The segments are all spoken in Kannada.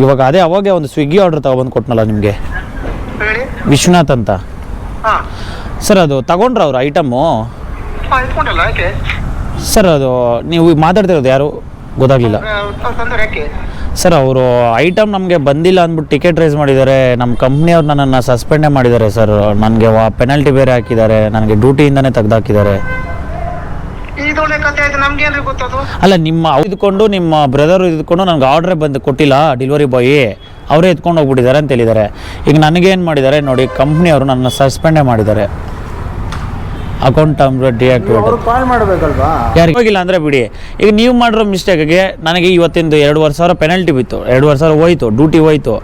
ಇವಾಗ ಅದೇ ಅವಾಗೆ ಒಂದು ಸ್ವಿಗ್ಗಿ ಆರ್ಡರ್ ತಗೊಬಂದು ಕೊಟ್ನಲ್ಲ ನಿಮಗೆ? ಹೇಳಿ. ವಿಶ್ವನಾಥ್ ಅಂತ? ಹಾ. ಸರ್ ಅದು ತಗೊಂಡ್ರ ಅವ್ರು ಐಟಮ್ಮು ಹಾ ಇಟ್ಕೊಂಡಲ್ಲ ಯಾಕೆ? ಸರ್ ಅದು ನೀವು ಮಾತಾಡ್ತಿರೋದು ಯಾರು? ಗೊತ್ತಾಗಲಿಲ್ಲ. ತಂದ್ರೆ ಯಾಕೆ? ಸರ್ ಅವರು ಐಟಮ್ ನಮಗೆ ಬಂದಿಲ್ಲ ಅಂದ್ಬಿಟ್ಟು ಟಿಕೆಟ್ ರೈಸ್ ಮಾಡಿದ್ದಾರೆ. ನಮ್ಮ ಕಂಪ್ನಿಯವ್ರು ನನ್ನನ್ನು ಸಸ್ಪೆಂಡೇ ಮಾಡಿದ್ದಾರೆ ಸರ್. ನನಗೆ ಪೆನಾಲ್ಟಿ ಬೇರೆ ಹಾಕಿದ್ದಾರೆ. ನನಗೆ ಡ್ಯೂಟಿಯಿಂದನೇ ತೆಗ್ದಾಕಿದ್ದಾರೆ. ಇದೊಳ್ಳೆ ಕತೆ ಆಯ್ತು ನಮ್ಗೆ ಏನ್ರಿ ಗೊತ್ತದು? ಅಲ್ಲ ನಿಮ್ಮ ಅವ್ರು ಇದ್ಕೊಂಡು ನಿಮ್ಮ ಬ್ರದರ್ ಇದ್ಕೊಂಡು ನನ್ಗೆ ಆರ್ಡ್ರೇ ಬಂದು ಕೊಟ್ಟಿಲ್ಲ ಡೆಲಿವರಿ ಬಾಯ್ ಅವರೇ ಎತ್ಕೊಂಡು ಹೋಗ್ಬಿಟ್ಟಿದ್ದಾರೆ ಅಂತ ಹೇಳಿದ್ದಾರೆ. ಈಗ ನನಗೇನು ಮಾಡಿದ್ದಾರೆ ನೋಡಿ ಕಂಪ್ನಿಯವರು ನನ್ನ ಸಸ್ಪೆಂಡೇ ಮಾಡಿದ್ದಾರೆ. ಅಕೌಂಟ್ ಡಿಆಕ್ಟಿವೇಟ್ ಅವ್ರು ಕಾಲ್ ಮಾಡಬೇಕಲ್ವಾ? ಯಾರಿಗೆ ಹೋಗಿಲ್ಲ ಅಂದರೆ ಬಿಡಿ. ಈಗ ನೀವು ಮಾಡಿರೋ ಮಿಸ್ಟೇಕ್ಗೆ ನನಗೆ ಇವತ್ತಿಂದು ಎರಡುವರೆ ಸಾವಿರ ಪೆನಲ್ಟಿ ಬಿತ್ತು. ಎರಡುವರೆ ಸಾವಿರ ಹೋಯ್ತು ಡ್ಯೂಟಿ ಹೋಯ್ತು.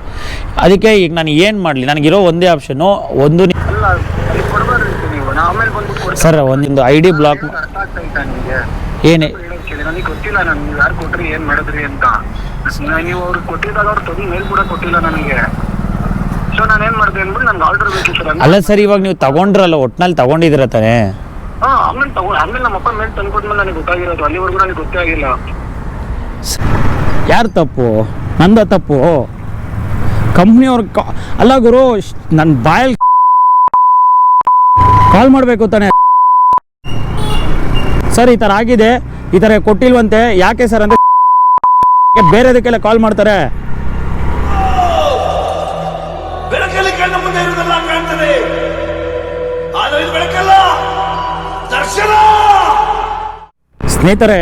ಅದಕ್ಕೆ ಈಗ ನಾನು ಏನು ಮಾಡಲಿ? ನನಗಿರೋ ಒಂದೇ ಆಪ್ಷನ್ನು ಒಂದು ನಿ- ಅಲ್ಲ ಅಲ್ಲಿ ಕೊಡ್ಬಾರ್ದು ನೀವು ನಾ ಆಮೇಲೆ ಬಂದ್ಬಿಟ್ಟು ಕೊಡ್ತೀನಿ ಸರ್ ಒಂದೊಂದು ಐ ಡಿ ಬ್ಲಾಕ್ ಅರ್ಥ ಆಗ್ತಾ ಇತ್ತಾ ನಿಮಗೆ? ಏನೇ ಕೇಳಿ ನನಗೆ ಗೊತ್ತಿಲ್ಲ ನಾನು ನೀವು ಯಾರು ಕೊಟ್ರಿ ಏನ್ ಮಾಡಿದ್ರಿ ಅಂತ. ನಾ- ನೀವು ಅವ್ರು ಕೊಟ್ಟಿದ್ದಾಗ ಅವ್ರು ತೊಗೊಂಡು ಮೇಲ್ ಕೂಡ ಕೊಟ್ಟಿಲ್ಲ ನನಗೆ. ಸೊ ನಾನು ಏನ್ ಮಾಡಿದೆ ಅಂದ್ಬಿಟ್ಟು ನನ್ಗೆ ಆರ್ಡರ್ ಬೇಕಿತ್ತು ಸರ್ ಅಲ್ಲ ಸರ್ ಇವಾಗ ನೀವು ತಗೊಂಡ್ರಲ್ಲ ಒಟ್ನಲ್ಲಿ ತಗೊಂಡಿದ್ದೀರ ತಾನೇ? ಹಾ ಆಮೇಲೆ ಆಮೇಲೆ ನಮ್ಮ ಅಪ್ಪ ಮೇಲ್ ತಂದ್ಕೊಟ್ಮೇಲೆ ನನಗೆ ಗೊತ್ತಾಗಿರೋದು. ಅಲ್ಲಿವರೆಗೂ ನನಗೆ ಗೊತ್ತೇ ಆಗಿಲ್ಲ. ಯಾರು ತಪ್ಪು? ನಂದ ತಪ್ಪು? ಕಂಪ್ನಿಯವ್ರ ಅಲ್ಲ ಗುರು ನನ್ನ ಬಾಯಲ್ ಕಾಲ್ ಮಾಡಬೇಕು ತಾನೆ? ಸರ್ ಈ ಥರ ಆಗಿದೆ. ಈ ಥರ ಕೊಟ್ಟಿಲ್ವಂತೆ. ಯಾಕೆ ಸರ್ ಅಂತ ಬೇರೆದಕ್ಕೆಲ್ಲ ಕಾಲ್ ಮಾಡ್ತಾರೆ. ಸ್ನೇಹಿತರೆ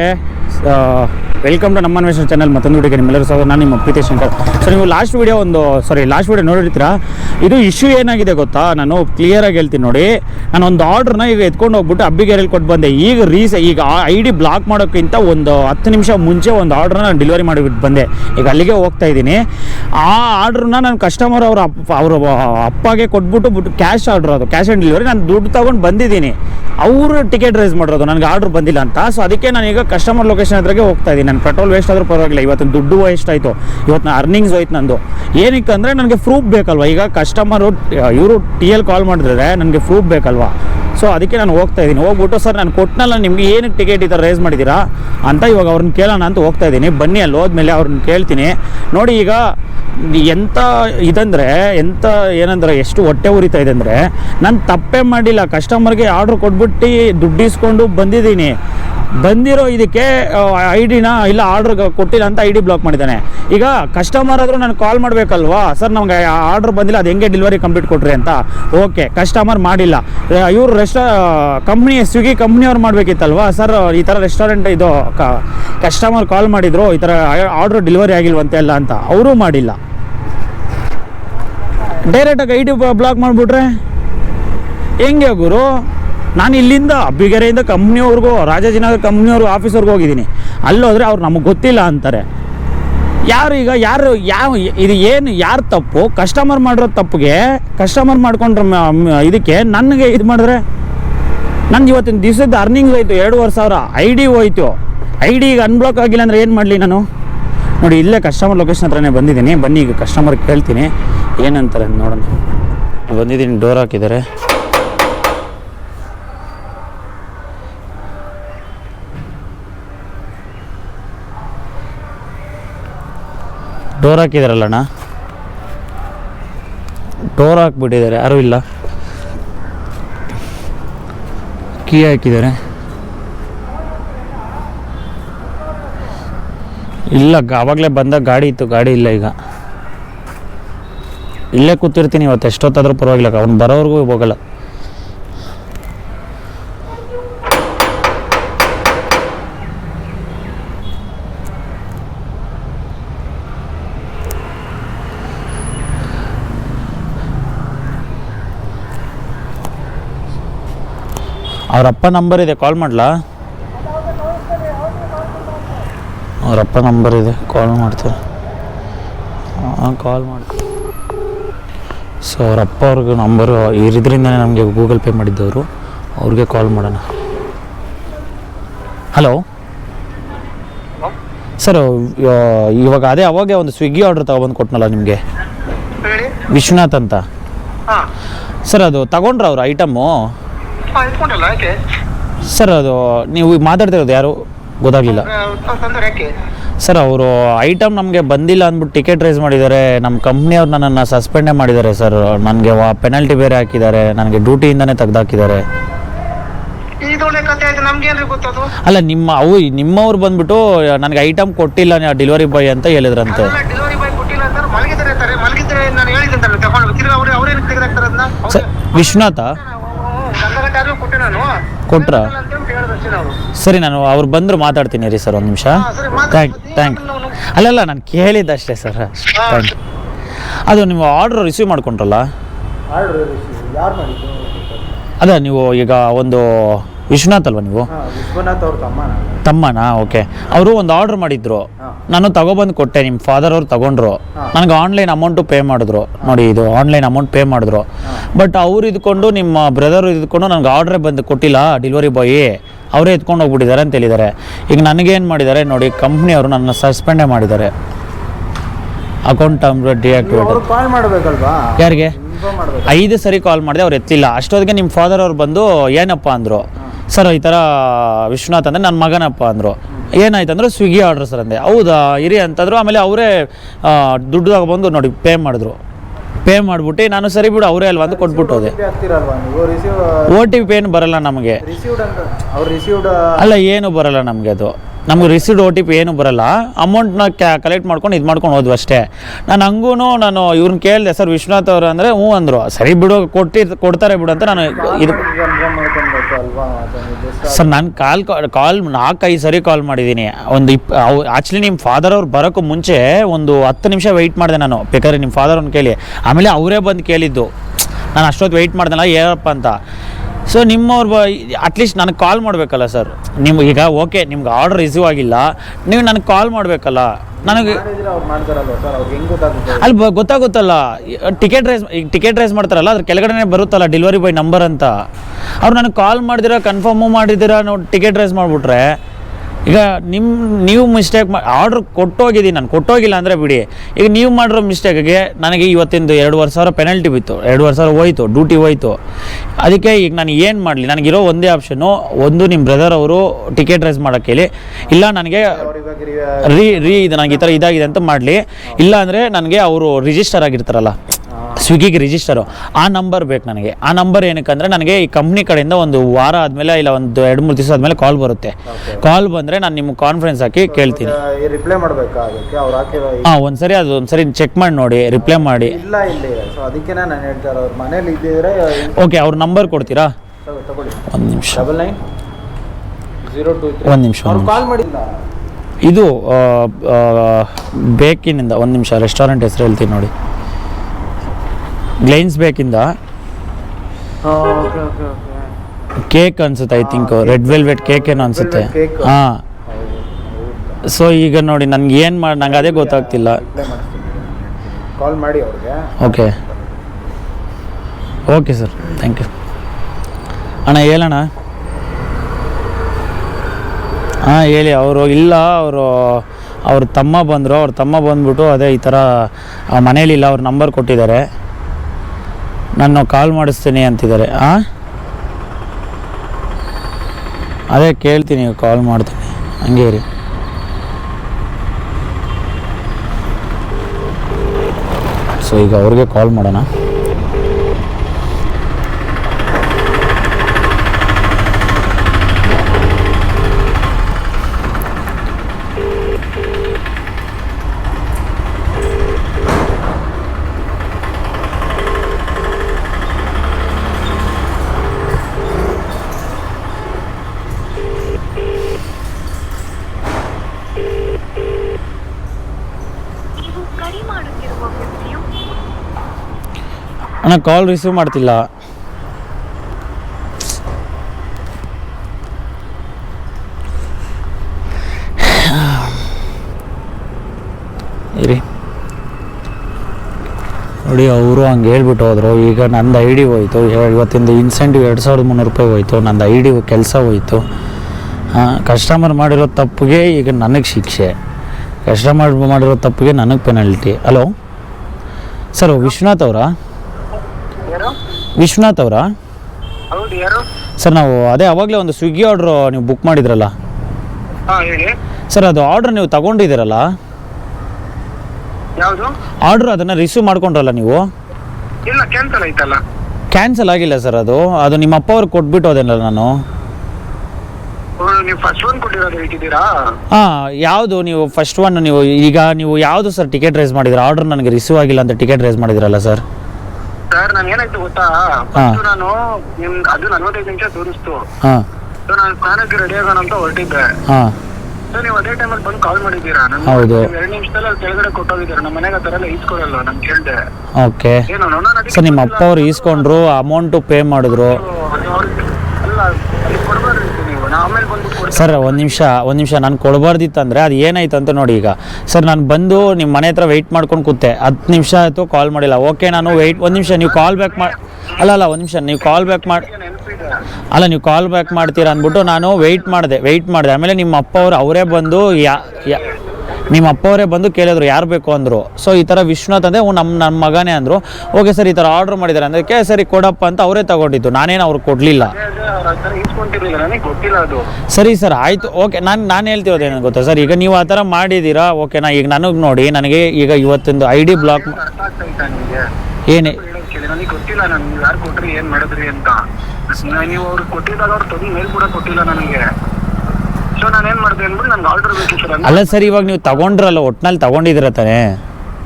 ವೆಲ್ಕಮ್ ಟು ನಮ್ಮ ಅನ್ವೇಷಣೆ ಚಾನಲ್ ಮತ್ತೊಂದು ವಿಡಿಯೋಗೆ ನಿಮ್ಮೆಲ್ಲರೂ ಸಹ ನಾನು ನಿಮ್ಮ ಪ್ರೀತಿ ಶಂಕರ್. ಸೊ ನೀವು ಲಾಸ್ಟ್ ವೀಡಿಯೋ ಒಂದು ಸಾರಿ ಲಾಸ್ಟ್ ವೀಡಿಯೋ ನೋಡಿರ್ತೀರಾ? ಇದು ಇಶ್ಯೂ ಏನಾಗಿದೆ ಗೊತ್ತಾ? ನಾನು ಕ್ಲಿಯರಾಗಿ ಹೇಳ್ತೀನಿ ನೋಡಿ. ನಾನು ಒಂದು ಆರ್ಡ್ರನ್ನ ಈಗ ಎತ್ಕೊಂಡು ಹೋಗ್ಬಿಟ್ಟು ಅಬ್ಬಿಗೆರೆಯಲ್ಲಿ ಕೊಟ್ಟು ಬಂದೆ. ಈಗ ರೀಸ ಈಗ ಐ ಡಿ ಬ್ಲಾಕ್ ಮಾಡೋಕ್ಕಿಂತ ಒಂದು ಹತ್ತು ನಿಮಿಷ ಮುಂಚೆ ಒಂದು ಆರ್ಡ್ರನ್ನ ನಾನು ಡೆಲಿವರಿ ಮಾಡಿಬಿಟ್ಟು ಬಂದೆ. ಈಗ ಅಲ್ಲಿಗೆ ಹೋಗ್ತಾ ಇದ್ದೀನಿ. ಆ ಆರ್ಡ್ರನ್ನ ನಾನು ಕಸ್ಟಮರ್ ಅವರ ಅಪ್ಪ, ಅವರು ಅಪ್ಪಗೆ ಕೊಟ್ಬಿಟ್ಟು ಬಿಟ್ಟು ಕ್ಯಾಶ್ ಆರ್ಡ್ರ್ ಅದು. ಕ್ಯಾಶ್ ಆನ್ ಡೆಲಿವರಿ ನಾನು ದುಡ್ಡು ತೊಗೊಂಡು ಬಂದಿದ್ದೀನಿ. ಅವರು ಟಿಕೆಟ್ ರೈಸ್ ಮಾಡಿರೋದು. ನನಗೆ ಆರ್ಡ್ರ್ ಬಂದಿಲ್ಲ ಅಂತ. ಸೊ ಅದಕ್ಕೆ ನಾನು ಈಗ ಕಸ್ಟಮರ್ ಲೊಕೇಶನ್ ಹತ್ರಗೆ ಹೋಗ್ತಾ ಇದ್ದೀನಿ. ನನ್ನ ಪೆಟ್ರೋಲ್ ವೇಸ್ಟ್ ಆದರೂ ಪರವಾಗಿಲ್ಲ. ಇವತ್ತು ದುಡ್ಡು ವೇಸ್ಟ್ ಆಯಿತು. ಇವತ್ತು ನಾನು ಅರ್ನಿಂಗ್ಸ್ ಹೋಯ್ತು ನಂದು. ಏನಕ್ಕೆ ಅಂದರೆ ನನಗೆ ಪ್ರೂಫ್ ಬೇಕಲ್ವಾ? ಈಗ ಕಸ್ಟಮರು ಇವರು ಟಿ ಎಲ್ ಕಾಲ್ ಮಾಡಿದ್ರೆ ನನಗೆ ಪ್ರೂಫ್ ಬೇಕಲ್ವಾ? ಸೊ ಅದಕ್ಕೆ ನಾನು ಹೋಗ್ತಾ ಇದ್ದೀನಿ. ಹೋಗ್ಬಿಟ್ಟು, ಸರ್, ನಾನು ಕೊಟ್ಟನಲ್ಲ ನಿಮಗೆ ಏನಕ್ಕೆ ಟಿಕೆಟ್ ಈ ಥರ ರೇಸ್ ಮಾಡಿದ್ದೀರಾ? ಅಂತ ಇವಾಗ ಅವ್ರನ್ನ ಕೇಳೋಣ ಅಂತ ಹೋಗ್ತಾ ಇದ್ದೀನಿ. ಬನ್ನಿ, ಅಲ್ಲಿ ಹೋದ್ಮೇಲೆ ಅವ್ರನ್ನ ಕೇಳ್ತೀನಿ. ನೋಡಿ, ಈಗ ಎಂಥ ಇದಂದರೆ ಎಂಥ ಏನಂದ್ರೆ, ಎಷ್ಟು ಹೊಟ್ಟೆ ಉರಿತಾ ಇದೆ ಅಂದರೆ, ನಾನು ತಪ್ಪೇ ಮಾಡಿಲ್ಲ. ಕಸ್ಟಮರ್ಗೆ ಆರ್ಡ್ರ್ ಕೊಟ್ಬಿಟ್ಟು ದುಡ್ಡು ಇಸ್ಕೊಂಡು ಬಂದಿದ್ದೀನಿ. ಬಂದಿರೋ ಇದಕ್ಕೆ ಐ ಡಿನ ಇಲ್ಲ ಆರ್ಡ್ರ್ ಕೊಟ್ಟಿಲ್ಲ ಅಂತ ಐ ಡಿ ಬ್ಲಾಕ್ ಮಾಡಿದ್ದಾನೆ. ಈಗ ಕಸ್ಟಮರ್ ಆದರೂ ನಾನು ಕಾಲ್ ಮಾಡಬೇಕಲ್ವಾ? ಸರ್ ನಮಗೆ ಆರ್ಡ್ರ್ ಬಂದಿಲ್ಲ, ಅದು ಹೆಂಗೆ ಡೆಲಿವರಿ ಕಂಪ್ಲೀಟ್ ಕೊಟ್ರಿ ಅಂತ. ಓಕೆ ಕಸ್ಟಮರ್ ಮಾಡಿಲ್ಲ. ಇವರು ರೆಸ್ಟ ಕಂಪ್ನಿ ಸ್ವಿಗ್ಗಿ ಕಂಪ್ನಿಯವ್ರು ಮಾಡಬೇಕಿತ್ತಲ್ವಾ? ಸರ್ ಈ ಥರ ರೆಸ್ಟೋರೆಂಟ್ ಇದು ಕಸ್ಟಮರ್ ಕಾಲ್ ಮಾಡಿದ್ರು, ಈ ಥರ ಆರ್ಡ್ರ್ ಡೆಲಿವರಿ ಆಗಿಲ್ವಂತೆ ಎಲ್ಲ ಅಂತ. ಅವರೂ ಮಾಡಿಲ್ಲ. ಡೈರೆಕ್ಟಾಗಿ ಐ ಡಿ ಬ್ಲಾಕ್ ಮಾಡಿಬಿಟ್ರೆ? ಹೆಂಗೆ ಗುರು? ನಾನು ಇಲ್ಲಿಂದ ಬಿಗರೆಯಿಂದ ಕಂಪ್ನಿಯವ್ರಿಗೂ, ರಾಜಾಜಿನಗರ ಕಂಪ್ನಿಯವ್ರಿಗೂ ಆಫೀಸರ್ಗೆ ಹೋಗಿದ್ದೀನಿ. ಅಲ್ಲೋದ್ರೆ ಅವ್ರು ನಮಗೆ ಗೊತ್ತಿಲ್ಲ ಅಂತಾರೆ. ಯಾರು ಈಗ, ಯಾರು, ಯಾವ, ಇದು ಏನು, ಯಾರು ತಪ್ಪು? ಕಸ್ಟಮರ್ ಮಾಡಿರೋ ತಪ್ಪಿಗೆ ಕಸ್ಟಮರ್ ಮಾಡ್ಕೊಂಡ್ರೆ ಇದಕ್ಕೆ ನನಗೆ ಇದು ಮಾಡಿದ್ರೆ? ನಂದು ಇವತ್ತಿನ ದಿವಸದ ಅರ್ನಿಂಗ್ ಹೋಯ್ತು, ಎರಡೂವರೆ ಸಾವಿರ. ಐ ಡಿ ಹೋಯ್ತು. ಐ ಡಿ ಈಗ ಅನ್ಬ್ಲಾಕ್ ಆಗಿಲ್ಲ ಅಂದರೆ ಏನು ಮಾಡಲಿ ನಾನು? ನೋಡಿ, ಇಲ್ಲೇ ಕಸ್ಟಮರ್ ಲೊಕೇಶನ್ ಹತ್ರನೇ ಬಂದಿದ್ದೀನಿ. ಬನ್ನಿ, ಈಗ ಕಸ್ಟಮರ್ ಕೇಳ್ತೀನಿ. ಏನಂತಾರೆ ನೋಡೋಣ. ಬಂದಿದ್ದೀನಿ ಡೋರ್ ಹಾಕಿದ್ದಾರೆ. ಡೋರ್ ಹಾಕಿದಾರಲ್ಲಣ್ಣ ಡೋರ್ ಹಾಕ್ಬಿಟ್ಟಿದ್ದಾರೆ, ಯಾರೂ ಇಲ್ಲ. ಕೀ ಹಾಕಿದ್ದಾರೆ. ಇಲ್ಲ, ಆವಾಗಲೇ ಬಂದಾಗ ಗಾಡಿ ಇತ್ತು, ಗಾಡಿ ಇಲ್ಲ ಈಗ. ಇಲ್ಲೇ ಕೂತಿರ್ತೀನಿ ಇವತ್ತು, ಎಷ್ಟೊತ್ತಾದರೂ ಪರವಾಗಿಲ್ಲ, ಅವ್ನು ಬರೋವರೆಗೂ ಹೋಗಲ್ಲ. ಅವ್ರಪ್ಪ ನಂಬರ್ ಇದೆ ಕಾಲ್ ಮಾಡಲಾ? ಅವರಪ್ಪ ನಂಬರ್ ಇದೆ ಕಾಲ್ ಮಾಡ್ತಾರೆ ಹಾಂ ಕಾಲ್ ಮಾಡ್ತಾರೆ ಸೊ ಅವರಪ್ಪ ಅವ್ರಿಗೆ ನಂಬರು ಇರಿದ್ರಿಂದನೇ ನಮಗೆ ಗೂಗಲ್ ಪೇ ಮಾಡಿದ್ದವರು. ಅವ್ರಿಗೆ ಕಾಲ್ ಮಾಡೋಣ. ಹಲೋ ಸರ್ ಇವಾಗ ಅದೇ ಅವಾಗೆ ಒಂದು ಸ್ವಿಗ್ಗಿ ಆರ್ಡರ್ ತಗೊಬಂದು ಕೊಟ್ನಲ್ಲ ನಿಮಗೆ? ವಿಶ್ವನಾಥ್ ಅಂತ? ಸರ್ ಅದು ತಗೊಂಡ್ರ ಅವ್ರ ಐಟಮ್ಮು ಹಾ ಇಟ್ಕೊಂಡಲ್ಲ ಯಾಕೆ? ಸರ್ ಅದು ನೀವು ಮಾತಾಡ್ತಿರೋದು ಯಾರು? ಗೊತ್ತಾಗ್ಲಿಲ್ಲ. ತಂದ್ರೆ ಯಾಕೆ? ಸರ್ ಅವರು ಐಟಮ್ ನಮಗೆ ಬಂದಿಲ್ಲ ಅಂದ್ಬಿಟ್ಟು ಟಿಕೆಟ್ ರೈಸ್ ಮಾಡಿದ್ದಾರೆ. ನಮ್ಮ ಕಂಪ್ನಿಯವ್ರು ನನ್ನನ್ನು ಸಸ್ಪೆಂಡೇ ಮಾಡಿದ್ದಾರೆ ಸರ್. ನನಗೆ ಪೆನಾಲ್ಟಿ ಬೇರೆ ಹಾಕಿದ್ದಾರೆ. ನನಗೆ ಡ್ಯೂಟಿಯಿಂದನೇ ತೆಗ್ದಾಕಿದ್ದಾರೆ. ಇದೊಳ್ಳೆ ಕತೆ ಆಯ್ತು. ನಮ್ಗೇನ್ರಿ ಗೊತ್ತದು? ಅಲ್ಲ ನಿಮ್ಮ ಅವು ನಿಮ್ಮವ್ರು ಬಂದ್ಬಿಟ್ಟು ನನಗೆ ಐಟಮ್ ಕೊಟ್ಟಿಲ್ಲ ಡೆಲಿವರಿ ಬಾಯ್ ಅಂತ ಹೇಳಿದ್ರಂತೆ. ಡೆಲಿವರಿ ಬಾಯ್ ಕೊಟ್ಟಿಲ್ಲ ಅಂತ ಮಲಗಿದ್ದಾರೆ ಅಂತಾರೆ. ಮಲಗಿದ್ರೆ ನಾನು ಹೇಳಿದ್ದಂತಲ್ಲ ತಗೊಂಡು ತಿರ್ಗಿ ಅವ್ರು ಅವ್ರೇನು ತೆಗೆದಾಕ್ತಾರೆ ಅದನ್ನ? ಸರ್ ವಿಶ್ವನಾಥ? ನಾನು? ಕೊಟ್ರಾ? ಸರಿ ನಾನು. ಅವ್ರು ಬಂದರು ಮಾತಾಡ್ತೀನಿ ರೀ ಸರ್ ಒಂದು ನಿಮಿಷ. ಥ್ಯಾಂಕ್ ಥ್ಯಾಂಕ್ ಅಲ್ಲಲ್ಲ ನಾನು ಕೇಳಿದ್ದಷ್ಟೇ ಸರ್. ಥ್ಯಾಂಕ್ ಅದು ನೀವು ಆರ್ಡ್ರ್ ರಿಸೀವ್ ಮಾಡ್ಕೊಂಡ್ರಲ್ಲ? ಅದೇ ನೀವು ಈಗ ಒಂದು ವಿಶ್ವನಾಥ್ ಅಲ್ವಾ ನೀವು? ಹಾಂ ವಿಶ್ವನಾಥ್ ಅವ್ರ ತಮ್ಮ ನಾನು ತಮ್ಮನಾ? ಓಕೆ. ಅವರು ಒಂದು ಆರ್ಡರ್ ಮಾಡಿದ್ರು. ಹಾ. ನಾನು ತಗೊಬಂದು ಕೊಟ್ಟೆ ನಿಮ್ಮ ಫಾದರ್ ಅವ್ರು ತಗೊಂಡ್ರು. ನನಗೆ ಆನ್ಲೈನ್ ಅಮೌಂಟು ಪೇ ಮಾಡಿದ್ರು. ನೋಡಿ ಇದು ಆನ್ಲೈನ್ ಅಮೌಂಟ್ ಪೇ ಮಾಡಿದ್ರು. ಬಟ್ ಅವ್ರು ಇದ್ಕೊಂಡು ನಿಮ್ಮ ಬ್ರದರ್ ಇದ್ಕೊಂಡು ನನಗೆ ಆರ್ಡ್ರೇ ಬಂದು ಕೊಟ್ಟಿಲ್ಲ ಡೆಲಿವರಿ ಬಾಯಿ ಅವರೇ ಎತ್ಕೊಂಡು ಹೋಗ್ಬಿಟ್ಟಿದ್ದಾರೆ ಅಂತ ಹೇಳಿದ್ದಾರೆ. ಈಗ ನನಗೇನು ಮಾಡಿದ್ದಾರೆ ನೋಡಿ ಕಂಪ್ನಿಯವರು ನನ್ನ ಸಸ್ಪೆಂಡೇ ಮಾಡಿದ್ದಾರೆ. ಅಕೌಂಟ್ ಡಿಆಕ್ಟಿವೇಟ್ ಅವ್ರು ಕಾಲ್ ಮಾಡಬೇಕಲ್ವಾ? ಯಾರಿಗೆ? ಇನ್ಫಾರ್ಮ್ ಮಾಡಬೇಕು. ಐದು ಸರಿ ಕಾಲ್ ಮಾಡಿದೆ ಅವ್ರು ಎತ್ತಿಲ್ಲ. ಅಷ್ಟೊತ್ತಿಗೆ ನಿಮ್ಮ ಫಾದರ್ ಅವ್ರು ಬಂದು ಏನಪ್ಪ ಅಂದರು ಸರ್ ಈ ಥರ ವಿಶ್ವನಾಥ್ ಅಂದರೆ ನನ್ನ ಮಗನಪ್ಪ ಅಂದರು. ಏನಾಯ್ತು ಅಂದರೆ ಸ್ವಿಗ್ಗಿ ಆರ್ಡ್ರ್ ಸರ್ ಅಂದೆ ಹೌದಾ ಇರಿ ಅಂತಂದರು. ಆಮೇಲೆ ಅವರೇ ದುಡ್ಡು ತಗೊಬಂದು ನೋಡಿ ಪೇ ಮಾಡಿದ್ರು. ಪೇ ಮಾಡಿಬಿಟ್ಟು ನಾನು ಸರಿ ಬಿಡು ಅವರೇ ಅಲ್ವಾ ಅಂತ ಕೊಟ್ಬಿಟ್ಟು ಹೋದೆ. ಓ ಟಿ ಪಿ ಏನು ಬರಲ್ಲ ನಮಗೆ. ಅಲ್ಲ ಏನು ಬರಲ್ಲ ನಮಗೆ ಅದು. ನಮ್ಗೆ ರಿಸೀವ್ಡ್ ಓ ಟಿ ಪಿ ಏನು ಬರಲ್ಲ. ಅಮೌಂಟ್ನ ಕ್ಯಾ ಕಲೆಕ್ಟ್ ಮಾಡ್ಕೊಂಡು ಇದು ಮಾಡ್ಕೊಂಡು ಹೋದ್ವು ಅಷ್ಟೇ. ನಾನು ಹಂಗೂ ನಾನು ಇವ್ರನ್ನ ಕೇಳಿದೆ ಸರ್ ವಿಶ್ವನಾಥ್ ಅವರು ಅಂದರೆ ಹ್ಞೂ ಅಂದರು. ಸರಿ ಬಿಡು ಕೊಟ್ಟಿ ಕೊಡ್ತಾರೆ ಬಿಡು ಅಂತ ನಾನು ಇದು ಕನ್ಫರ್ಮ್ ಮಾಡ್ಕೊಬೇಕು ಅಲ್ವಾ ಅದನ್ನ just ಸರ್, ನಾನು ಕಾಲ್ ಕಾಲ್ ನಾಲ್ಕೈದು ಸರಿ ಕಾಲ್ ಮಾಡಿದ್ದೀನಿ. ಒಂದು ಇಪ್ ಆ್ಯಕ್ಚುಲಿ ನಿಮ್ಮ ಫಾದರ್ ಅವ್ರು ಬರೋಕ್ಕೂ ಮುಂಚೆ ಒಂದು ಹತ್ತು ನಿಮಿಷ ವೆಯ್ಟ್ ಮಾಡಿದೆ ನಾನು. ಬೇಕಾದ್ರೆ ನಿಮ್ಮ ಫಾದರ್ ಅವ್ರನ್ನ ಕೇಳಿ. ಆಮೇಲೆ ಅವರೇ ಬಂದು ಕೇಳಿದ್ದು. ನಾನು ಅಷ್ಟೊತ್ತು ವೆಯ್ಟ್ ಮಾಡ್ದಲ್ಲ ಏನಪ್ಪ ಅಂತ. ಸೊ ನಿಮ್ಮವ್ರು ಬ ಅಟ್ಲೀಸ್ಟ್ ನನಗೆ ಕಾಲ್ ಮಾಡಬೇಕಲ್ಲ ಸರ್. ನಿಮ್ಗೆ ಈಗ ಓಕೆ ನಿಮ್ಗೆ ಆರ್ಡ್ರ್ ರಿಸೀವ್ ಆಗಿಲ್ಲ. ನೀವು ನನಗೆ ಕಾಲ್ ಮಾಡಬೇಕಲ್ಲ. ನನಗೆ ಅಲ್ಲಿ ಬ ಗೊತ್ತಾಗುತ್ತಲ್ಲ. ಟಿಕೆಟ್ ರೈಸ್ ಈಗ ಟಿಕೆಟ್ ರೈಸ್ ಮಾಡ್ತಾರಲ್ಲ ಅದ್ರ ಕೆಳಗಡೆನೆ ಬರುತ್ತಲ್ಲ ಡೆಲಿವರಿ ಬಾಯ್ ನಂಬರ್ ಅಂತ. ಅವ್ರು ನನಗೆ ಕಾಲ್ ಮಾಡಿದಿರ ಕನ್ಫರ್ಮು ಮಾಡಿದಿರ ನೋಡಿ ಟಿಕೆಟ್ ರೈಸ್ ಮಾಡಿಬಿಟ್ರೆ ಈಗ ನಿಮ್ಮ ನೀವು ಮಿಸ್ಟೇಕ್ ಮಾ ಆರ್ಡ್ರ್ ಕೊಟ್ಟೋಗಿದ್ದೀನಿ ನಾನು, ಕೊಟ್ಟೋಗಿಲ್ಲ ಅಂದರೆ ಬಿಡಿ. ಈಗ ನೀವು ಮಾಡಿರೋ ಮಿಸ್ಟೇಕ್ಗೆ ನನಗೆ ಇವತ್ತಿಂದು ಎರಡುವರೆ ಸಾವಿರ ಪೆನಲ್ಟಿ ಬಿತ್ತು, ಎರಡುವರೆ ಸಾವಿರ ಹೋಯ್ತು ಡ್ಯೂಟಿ ಹೋಯ್ತು. ಅದಕ್ಕೆ ಈಗ ನಾನು ಏನು ಮಾಡಲಿ? ನನಗಿರೋ ಒಂದೇ ಆಪ್ಷನ್ನು ಒಂದು ನಿಮ್ಮ ಬ್ರದರ್ ಅವರು ಟಿಕೆಟ್ ರೈಸ್ ಮಾಡೋಕ್ಕೆ ಹೇಳಿ. ಇಲ್ಲ ನನಗೆ ರೀ ರೀ ಇದು ನನಗೆ ಈ ಥರ ಇದಾಗಿದೆ ಅಂತ ಮಾಡಲಿ. ಇಲ್ಲ ಅಂದರೆ ನನಗೆ ಅವರು ರಿಜಿಸ್ಟರ್ ಆಗಿರ್ತಾರಲ್ಲ. ಸ್ವಿಗ್ಗಿಗೆ ರಿಜಿಸ್ಟರು ಆ ನಂಬರ್ ಬೇಕು ನನಗೆ. ಆ ನಂಬರ್ ಏನಕ್ಕೆ ಅಂದರೆ ನನಗೆ ಈ ಕಂಪ್ನಿ ಕಡೆಯಿಂದ ಒಂದು ವಾರ ಆದಮೇಲೆ ಇಲ್ಲ ಒಂದು ಎರಡು ಮೂರು ದಿವಸ ಆದಮೇಲೆ ಕಾಲ್ ಬರುತ್ತೆ. ಕಾಲ್ ಬಂದರೆ ನಾನು ನಿಮ್ಗೆ ಕಾನ್ಫರೆನ್ಸ್ ಹಾಕಿ ಕೇಳ್ತೀನಿ. ರಿಪ್ಲೈ ಮಾಡ್ಬೇಕಾ ಅದಕ್ಕೆ? ಅವ್ರು ಹಾಕಿರೋ ಈ- ಹಾಂ ಒಂದು ಸರಿ ಅದು ಒಂದು ಸರಿ ಚೆಕ್ ಮಾಡಿ ನೋಡಿ ರಿಪ್ಲೈ ಮಾಡಿ. ಇಲ್ಲ ಇಲ್ಲಿ. ಸೊ ಅದಕ್ಕೆ ನಾನು ಹೇಳ್ತಾ ಅವ್ರ ಮನೇಲಿ ಇದ್ದಿದ್ರೆ ಓಕೆ ಅವ್ರ ನಂಬರ್ ಕೊಡ್ತೀರಾ? ತಗೊಳ್ಳಿ. ಒಂದು ನಿಮಿಷ. ಡಬಲ್ ನೈನ್ ಜೀರೋ ಟು ಒಂದು ನಿಮಿಷ ಅವ್ರು ಕಾಲ್ ಮಾಡಿಲ್ಲ ಇದು ಬೇಕಿನಿಂದ ಒಂದು ನಿಮಿಷ ರೆಸ್ಟೋರೆಂಟ್ ಹೆಸರು ಹೇಳ್ತೀನಿ ನೋಡಿ. ಗ್ಲೈನ್ಸ್ ಬೇಕಿಂದ? ಕೇಕ್ ಅನ್ಸುತ್ತೆ I think red velvet cake. ಏನೋ ಅನ್ಸುತ್ತೆ. ಹಾಂ. ಸೊ ಈಗ ನೋಡಿ ನನ್ಗೆ ಏನು ಮಾಡಿ ನಂಗೆ ಅದೇ ಗೊತ್ತಾಗ್ತಿಲ್ಲ. ಕಾಲ್ ಮಾಡಿ ಅವ್ರಿಗೆ. Okay okay sir thank you ಅಣ್ಣ ಹೇಳಣ್ಣ? ಹಾಂ ಹೇಳಿ. ಅವರು ಇಲ್ಲ ಅವರು ಅವ್ರ ತಮ್ಮ ಬಂದರು. ಅವ್ರ ತಮ್ಮ ಬಂದ್ಬಿಟ್ಟು ಅದೇ ಈ ಥರ ಮನೇಲಿ ಮನೇಲಿಲ್ಲ ಅವ್ರ ನಂಬರ್ ಕೊಟ್ಟಿದ್ದಾರೆ. ನಾನು ಕಾಲ್ ಮಾಡಿಸ್ತೀನಿ ಅಂತಿದ್ದಾರೆ. ಹಾಂ ಅದೇ ಕೇಳ್ತೀನಿ, ಕಾಲ್ ಮಾಡ್ತೀನಿ. ಹಂಗೆ ರೀ ಸೊ ಈಗ ಅವ್ರಿಗೆ ಕಾಲ್ ಮಾಡೋಣ ನೀವು ಕರೆ ಮಾಡುತ್ತಿರುವ ವ್ಯಕ್ತಿಯು ಅಣ್ಣ ಕಾಲ್ ರಿಸೀವ್ ಮಾಡ್ತಿಲ್ಲ. ಇರಿ. ನೋಡಿ, ಅವರು ಹಂಗೆ ಹೇಳ್ಬಿಟ್ಟು ಹೋದರು. ಈಗ ನಂದು ಐ ಡಿ ಹೋಯ್ತು. ಇವ- ಇವತ್ತಿಂದ ಇನ್ಸೆಂಟಿವ್ ಎರಡು ಸಾವಿರದ ಮುನ್ನೂರು ರೂಪಾಯಿ ಹೋಯ್ತು. ನಂದು ಐ ಡಿ ಕೆಲಸ ಹೋಯ್ತು. ಕಸ್ಟಮರ್ ಮಾಡಿರೋ ತಪ್ಪಿಗೆ ಈಗ ನನಗೆ ಶಿಕ್ಷೆ. ಕಸ್ಟಮರ್ ಮಾಡಿರೋ ತಪ್ಪಿಗೆ ನನಗೆ ಪೆನಾಲ್ಟಿ ಹಲೋ ಸರ್ ವಿಶ್ವನಾಥ್ ಅವರಾ? ವಿಶ್ವನಾಥ್ ಅವರಾ? ಹೌದು ಯಾರು? ಸರ್ ನಾವು ಅದೇ ಅವಾಗಲೇ ಒಂದು ಸ್ವಿಗ್ಗಿ ಆರ್ಡ್ರು ನೀವು ಬುಕ್ ಮಾಡಿದ್ರಲ್ಲ? ಹಾ ಹೇಳಿ. ಸರ್ ಅದು ಆರ್ಡ್ರ್ ನೀವು ತಗೊಂಡಿದ್ದೀರಲ್ಲ? ಯಾವುದು? ಆರ್ಡ್ರ್ ಅದನ್ನು ರಿಸೀವ್ ಮಾಡ್ಕೊಂಡ್ರಲ್ಲ ನೀವು? ಇಲ್ಲ ಕ್ಯಾನ್ಸಲ್ ಆಯ್ತಲ್ಲ. ಕ್ಯಾನ್ಸಲ್ ಆಗಿಲ್ಲ ಸರ್ ಅದು. ಅದು ನಿಮ್ಮ ಅಪ್ಪ ಅವ್ರಿಗೆ ಕೊಟ್ಬಿಟ್ಟು ಹೋದೇನಲ್ಲ ನಾನು. ಓ, ನೀವು ಫಸ್ಟ್ ಒನ್ ಕೊಟ್ಟಿರೋದು ಹೇಳ್ತಿದ್ದೀರಾ? ಹಾಂ ಯಾವುದು ನೀವು ಫಸ್ಟ್ ಒನ್ ನೀವು ಈಗ ನೀವು ಯಾವುದು ಸರ್ ಟಿಕೆಟ್ ರೈಸ್ ಮಾಡಿದ್ರ ಆರ್ಡರ್ ನನಗೆ ರಿಸೀವ್ ಆಗಿಲ್ಲ ಅಂತ ಟಿಕೆಟ್ ರೈಸ್ ಮಾಡಿದ್ರಲ್ಲ ಸರ್? ಸರ್ ನಾನು ಏನಾಯ್ತು ಗೊತ್ತಾ? ನಾನು ನಿಮ್ ಅದು ನಲ್ವತ್ತೈದು ನಿಮಿಷ ತೋರಿಸ್ತು. ಹಾ. ಸೊ ನಾನು ಸ್ನಾನಕ್ಕೆ ರೆಡಿ ಆಗೋಣ ಅಂತ ಹೊರಟಿದ್ದೆ. ಹಾ. ಸೊ ನೀವು ಅದೇ ಟೈಮಲ್ಲಿ ಬಂದು ಕಾಲ್ ಮಾಡಿದ್ದೀರಾ? ನಾನು ಹೌದು. ಎರಡು ನಿಮಿಷದಲ್ಲಿ ಅಲ್ಲಿ ಕೆಳಗಡೆ ಕೊಟ್ಟೋಗಿದ್ದೀರಾ. ನಮ್ಮ ಮನೆಗೆ ಆ ಥರ ಎಲ್ಲ ಈಸ್ಕೊಡಲ್ಲ ನಾನು ಕೇಳಿದೆ. ಓಕೆ. ಏನು ನಾನು ಅದಕ್ಕೆ ಸರ್ ನಿಮ್ಮ ಅಪ್ಪ ಅವ್ರು ಈಸ್ಕೊಂಡ್ರು ಅಮೌಂಟು ಪೇ ಮಾಡಿದ್ರು. ಅದು ಅಲ್ಲ ಅಲ್ಲಿ ಕೊಡ್ಬಾರ್ದಿತ್ತು ನೀವು ನಾ ಆಮೇಲೆ ಬಂದ್ಬಿಟ್ಟು ಕೊಡ್ತೀನಿ ಸರ್, ಒಂದು ನಿಮಿಷ ಒಂದು ನಿಮಿಷ, ನಾನು ಕೊಡಬಾರ್ದಿತ್ತು ಅಂದರೆ ಅದು ಏನಾಯ್ತು ಅಂತ ನೋಡಿ ಈಗ. ಸರ್, ನಾನು ಬಂದು ನಿಮ್ಮ ಮನೆ ಹತ್ರ ವೆಯ್ಟ್ ಮಾಡ್ಕೊಂಡು ಕೂತೆ. ಹತ್ತು ನಿಮಿಷ ಆಯಿತು ಕಾಲ್ ಮಾಡಿಲ್ಲ. ಓಕೆ ನಾನು ವೆಯ್ಟ್ ಒಂದು ನಿಮಿಷ, ನೀವು ಕಾಲ್ ಬ್ಯಾಕ್ ಮಾಡಿ ಅಲ್ಲ ಅಲ್ಲ, ಒಂದು ನಿಮಿಷ, ನೀವು ಕಾಲ್ ಬ್ಯಾಕ್ ಮಾಡಿ ಅಲ್ಲ, ನೀವು ಕಾಲ್ ಬ್ಯಾಕ್ ಮಾಡ್ತೀರಾ ಅಂದ್ಬಿಟ್ಟು ನಾನು ವೆಯ್ಟ್ ಮಾಡಿದೆ ವೆಯ್ಟ್ ಮಾಡಿದೆ. ಆಮೇಲೆ ನಿಮ್ಮ ಅಪ್ಪ ಅವರು, ಅವರೇ ಬಂದು ಯಾ ಯಾ- ನಿಮ್ಮ ಅಪ್ಪವರೇ ಬಂದು ಕೇಳಿದ್ರು, ಯಾರು ಬೇಕು? ಅಂದರು. ಸೊ ಈ ಥರ ವಿಶ್ವನಾಥ್ ಅಂದರೆ ನಮ್ಮ ನನ್ನ ಮಗನೇ ಅಂದರು. ಓಕೆ ಸರ್, ಈ ಥರ ಆರ್ಡ್ರ್ ಮಾಡಿದ್ದಾರೆ. ಅದಕ್ಕೆ ಸರಿ, ಕೊಡಪ್ಪ ಅಂತ ಅವರೇ ತಗೊಂಡಿದ್ದು. ನಾನೇನು ಅವ್ರು ಕೊಡಲಿಲ್ಲ. ಸರಿ ಸರ್, ಆಯಿತು. ಓಕೆ, ನಾನು ನಾನು ಹೇಳ್ತಿರೋದು ಏನು ಗೊತ್ತಾ ಸರ್? ಈಗ ನೀವು ಆ ಥರ ಮಾಡಿದ್ದೀರಾ? ಓಕೆನಾ ಈಗ ನನಗೆ ನೋಡಿ, ನನಗೆ ಈಗ ಇವತ್ತಿಂದು ಐ ಡಿ ಬ್ಲಾಕ್ ಏನೇ ಗೊತ್ತಿಲ್ಲ ನಾನು ಯಾರು ಕೊಟ್ರಿ ಏನು ಮಾಡಿದ್ರಿ ಅಂತ? ನೀವು ಅವ್ರಿಗೆ ಕೊಟ್ಟಿದ್ದಾಗ ಅವ್ರು ತೊಂದು ಮೇಲ್ ಕೂಡ ಕೊಟ್ಟಿಲ್ಲ ನನಗೆ. ಸೊ ನಾನು ಏನ್ ಮಾಡಿದೆ ಅಂದ್ಬಿಟ್ಟು ನನ್ಗೆ ಆರ್ಡರ್ ಬೇಕು ಸರ್ ಅಲ್ಲ ಸರ್ ಇವಾಗ ನೀವು ತಗೊಂಡ್ರಲ್ಲ ಒಟ್ನಲ್ಲಿ ತಗೊಂಡಿದ್ದೀರ ತಾನೇ?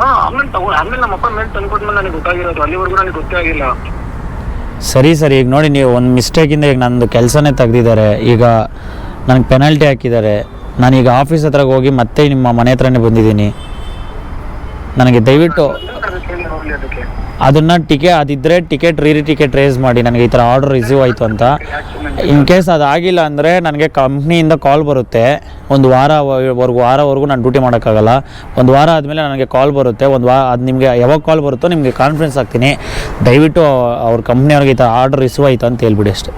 ಹಾ ಆಮೇಲೆ ತಗೋ ಆಮೇಲೆ ನಮ್ಮ ಅಪ್ಪ ಮೇಲ್ ತಂದ್ಕೊಟ್ಮೇಲೆ ನನಗೆ ಗೊತ್ತಾಗಿರೋದು. ಅಲ್ಲಿವರೆಗೂ ನನಗೆ ಗೊತ್ತೇ ಆಗಿಲ್ಲ. ಸರಿ ಸರ್ ಈಗ ನೋಡಿ ನೀವು ಒಂದು ಮಿಸ್ಟೇಕಿಂದ ಈಗ ನಂದು ಕೆಲಸನೇ ತೆಗ್ದಿದ್ದಾರೆ. ಈಗ ನನಗೆ ಪೆನಾಲ್ಟಿ ಹಾಕಿದ್ದಾರೆ. ನಾನೀಗ ಆಫೀಸ್ ಹತ್ರ ಹೋಗಿ ಮತ್ತೆ ನಿಮ್ಮ ಮನೆ ಹತ್ರನೇ ಬಂದಿದ್ದೀನಿ. ನನಗೆ ದಯವಿಟ್ಟು ಅದಕ್ಕೆ. ಅದನ್ನು ಟಿಕೆ ಅದಿದ್ದರೆ ಟಿಕೆಟ್ ರೀ ಟಿಕೆಟ್ ರೇಸ್ ಮಾಡಿ ನನಗೆ ಈ ಥರ ಆರ್ಡರ್ ರಿಸೀವ್ ಆಯಿತು ಅಂತ. ಇನ್ ಕೇಸ್ ಅದಾಗಿಲ್ಲ ಅಂದರೆ ನನಗೆ ಕಂಪ್ನಿಯಿಂದ ಕಾಲ್ ಬರುತ್ತೆ. ಒಂದು ವಾರವರೆಗೂ ವಾರವರೆಗೂ ನಾನು ಡ್ಯೂಟಿ ಮಾಡೋಕ್ಕಾಗಲ್ಲ. ಒಂದು ವಾರ ಆದಮೇಲೆ ನನಗೆ ಕಾಲ್ ಬರುತ್ತೆ. ಒಂದು ವಾರ ಅದು ನಿಮಗೆ ಯಾವಾಗ ಕಾಲ್ ಬರುತ್ತೋ ನಿಮಗೆ ಕಾನ್ಫಿಡೆನ್ಸ್ ಆಗ್ತೀನಿ ದಯವಿಟ್ಟು ಅವ್ರ ಕಂಪ್ನಿಯವ್ರಿಗೆ ಈ ಥರ ಆರ್ಡರ್ ರಿಸೀವ್ ಆಯಿತು ಅಂತ ಹೇಳ್ಬಿಡಿ ಅಷ್ಟೇ.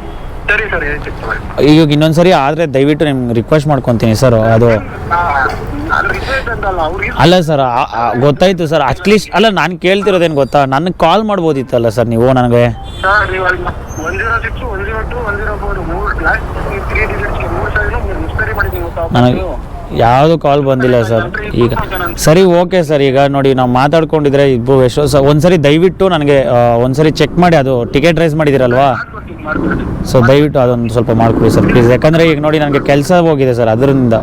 ಈಗ ಇನ್ನೊಂದು ಸರಿ ಆದರೆ ದಯವಿಟ್ಟು ನಿಮ್ಗೆ ರಿಕ್ವೆಸ್ಟ್ ಮಾಡ್ಕೊತೀನಿ ಸರ್ ಅದು. ಅಲ್ಲ ಸರ್ ಗೊತ್ತಾಯ್ತು ಸರ್ ಅಟ್ಲೀಸ್ಟ್ ಅಲ್ಲ ನಾನು ಕೇಳ್ತಿರೋದೇನು ಗೊತ್ತಾ? ನನಗೆ ಕಾಲ್ ಮಾಡ್ಬೋದಿತ್ತಲ್ಲ ಸರ್ ನೀವು ನನಗೆ? ನನಗೆ ಯಾವುದು ಕಾಲ್ ಬಂದಿಲ್ಲ ಸರ್ ಈಗ ಸರಿ ಓಕೆ ಸರ್ ಈಗ ನೋಡಿ ನಾವು ಮಾತಾಡ್ಕೊಂಡಿದ್ರೆ ಇಬ್ಬರು ಎಷ್ಟೋ ಸರ್ ಒಂದ್ಸರಿ ದಯವಿಟ್ಟು ನನಗೆ ಒಂದ್ಸರಿ ಚೆಕ್ ಮಾಡಿ ಅದು ಟಿಕೆಟ್ ರೈಸ್ ಮಾಡಿದಿರಲ್ವಾ? ಸೊ ದಯವಿಟ್ಟು ಅದೊಂದು ಸ್ವಲ್ಪ ಮಾಡ್ಕೊಡಿ ಸರ್ ಪ್ಲೀಸ್ ಯಾಕಂದರೆ ಈಗ ನೋಡಿ ನನಗೆ ಕೆಲಸ ಹೋಗಿದೆ ಸರ್ ಅದರಿಂದ.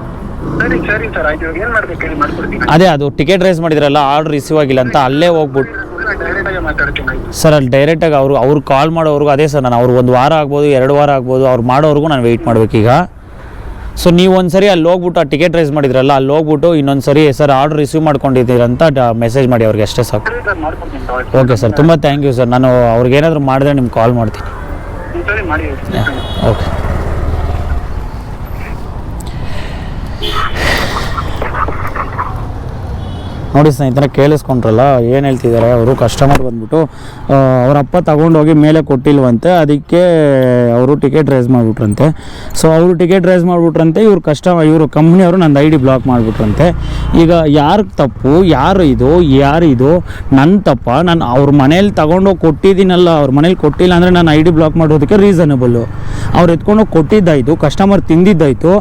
ಸರಿ ಸರಿ ಸರ್ ಆಯ್ತು ಇವಾಗ ಏನ್ ಮಾಡ್ಬೇಕು ಹೇಳಿ ಮಾಡ್ಕೊಡ್ತೀನಿ. ಅದೇ ಅದು ಟಿಕೆಟ್ ರೈಸ್ ಮಾಡಿದ್ರಲ್ಲ ಆರ್ಡರ್ ರಿಸೀವ್ ಆಗಿಲ್ಲ ಅಂತ ಅಲ್ಲೇ ಹೋಗ್ಬಿಟ್ಟು ಡೈರೆಕ್ಟ್ ಆಗಿ ಮಾತಾಡ್ತೀನಿ ಆಯ್ತು. ಸರ್ ಅಲ್ಲಿ ಡೈರೆಕ್ಟಾಗಿ ಅವರು ಅವ್ರು ಕಾಲ್ ಮಾಡೋವ್ರಿಗೂ ಅದೇ ಸರ್ ನಾನು ಅವ್ರು ಒಂದು ವಾರ ಆಗ್ಬೋದು ಎರಡು ವಾರ ಆಗ್ಬೋದು ಅವ್ರು ಮಾಡೋವ್ರಿಗೂ ನಾನು ವೆಯ್ಟ್ ಈಗ. ಸೊ ನೀವು ಒಂದು ಸರಿ ಅಲ್ಲಿ ಹೋಗ್ಬಿಟ್ಟು ಆ ಟಿಕೆಟ್ ರೈಸ್ ಮಾಡಿದ್ರಲ್ಲ ಅಲ್ಲಿ ಹೋಗ್ಬಿಟ್ಟು ಇನ್ನೊಂದು ಸರಿ ಸರ್ ಆರ್ಡರ್ ರಿಸೀವ್ ಮಾಡ್ಕೊಂಡಿದ್ದೀರಂತ ಮೆಸೇಜ್ ಮಾಡಿ ಅವ್ರಿಗೆ ಅಷ್ಟೇ ಸಾಕು. ಸರಿ ಸರ್ ಮಾಡ್ಕೊಡ್ತೀನಿ ತಗೊಳ್ಳಿ. ಓಕೆ ಸರ್ ತುಂಬ ಥ್ಯಾಂಕ್ ಯು ಸರ್ ನಾನು ಅವ್ರಿಗೆ ಏನಾದರೂ ಮಾಡಿದ್ರೆ ನಿಮ್ಗೆ ಕಾಲ್ ಮಾಡ್ತೀನಿ. ಮಾಡಿ ಓಕೆ ನೋಡಿ ಸ್ನೇಹಿತರೆ ಕೇಳಿಸ್ಕೊಂಡ್ರಲ್ಲ, ಏನು ಹೇಳ್ತಿದ್ದಾರೆ, ಅವರು ಕಸ್ಟಮರ್ ಬಂದ್ಬಿಟ್ಟು ಅವರಪ್ಪ ತಗೊಂಡೋಗಿ ಮೇಲೆ ಕೊಟ್ಟಿಲ್ವಂತೆ, ಅದಕ್ಕೆ ಅವರು ಟಿಕೆಟ್ ರೈಸ್ ಮಾಡಿಬಿಟ್ರಂತೆ. ಸೊ ಅವರು ಟಿಕೆಟ್ ರೈಸ್ ಮಾಡಿಬಿಟ್ರಂತೆ, ಇವ್ರು ಕಸ್ಟಮರ್ ಇವರು ಕಂಪ್ನಿಯವರು ನಂದು ಐ ಡಿ ಬ್ಲಾಕ್ ಮಾಡಿಬಿಟ್ರಂತೆ. ಈಗ ಯಾರು ತಪ್ಪು, ಯಾರು ಇದು ಯಾರು ಇದು ನನ್ನ ತಪ್ಪ, ನಾನು ಅವ್ರ ಮನೇಲಿ ತಗೊಂಡೋಗಿ ಕೊಟ್ಟಿದ್ದೀನಲ್ಲ, ಅವ್ರ ಮನೇಲಿ ಕೊಟ್ಟಿಲ್ಲ ಅಂದರೆ ನಾನು ಐ ಡಿ ಬ್ಲಾಕ್ ಮಾಡೋದಕ್ಕೆ ರೀಸನಬಲ್ಲು ಅವ್ರು ಎತ್ಕೊಂಡೋಗಿ ಕೊಟ್ಟಿದ್ದಾಯಿತು ಕಸ್ಟಮರ್ ತಿಂದಿದ್ದಾಯಿತು,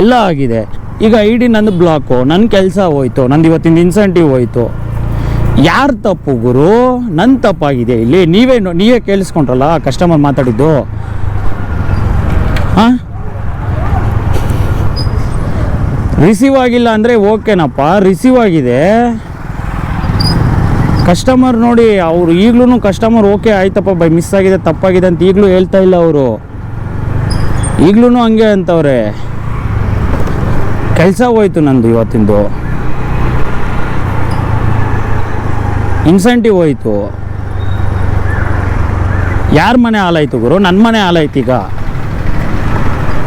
ಎಲ್ಲ ಆಗಿದೆ. ಈಗ ಐ ಡಿ ನಂದು ಬ್ಲಾಕು ನನ್ನ ಕೆಲಸ ಹೋಯ್ತು, ನಂದು ಇವತ್ತಿನ ಇನ್ಸೆಂಟಿವ್ ಹೋಯ್ತು. ಯಾರು ತಪ್ಪು ಗುರು? ನನ್ನ ತಪ್ಪಾಗಿದೆ ಇಲ್ಲಿ. ನೀವೇ ನೀವೇ ಕೇಳಿಸ್ಕೊಂಡ್ರಲ್ಲ ಕಸ್ಟಮರ್ ಮಾತಾಡಿದ್ದು? ಹಾಂ ರಿಸೀವ್ ಆಗಿಲ್ಲ ಅಂದರೆ ಓಕೆನಪ್ಪ ರಿಸೀವ್ ಆಗಿದೆ. ಕಸ್ಟಮರ್ ನೋಡಿ, ಅವರು ಈಗಲೂ ಕಸ್ಟಮರ್ ಓಕೆ ಆಯ್ತಪ್ಪ, ಬೈ ಮಿಸ್ ಆಗಿದೆ, ತಪ್ಪಾಗಿದೆ ಅಂತ ಈಗಲೂ ಹೇಳ್ತಾ ಇಲ್ಲ ಅವರು. ಈಗಲೂ ಹಂಗೆ ಅಂತವ್ರೆ. ಕೆಲಸ ಹೋಯ್ತು ನಂದು ಇವತ್ತಿಂದು. ಇನ್ಸೆಂಟಿವ್ ಹೋಯ್ತು. ಯಾರ ಮನೆ ಹಾಲಾಯ್ತು ಗುರು? ನನ್ನ ಮನೆ ಹಾಲಾಯ್ತು ಈಗ.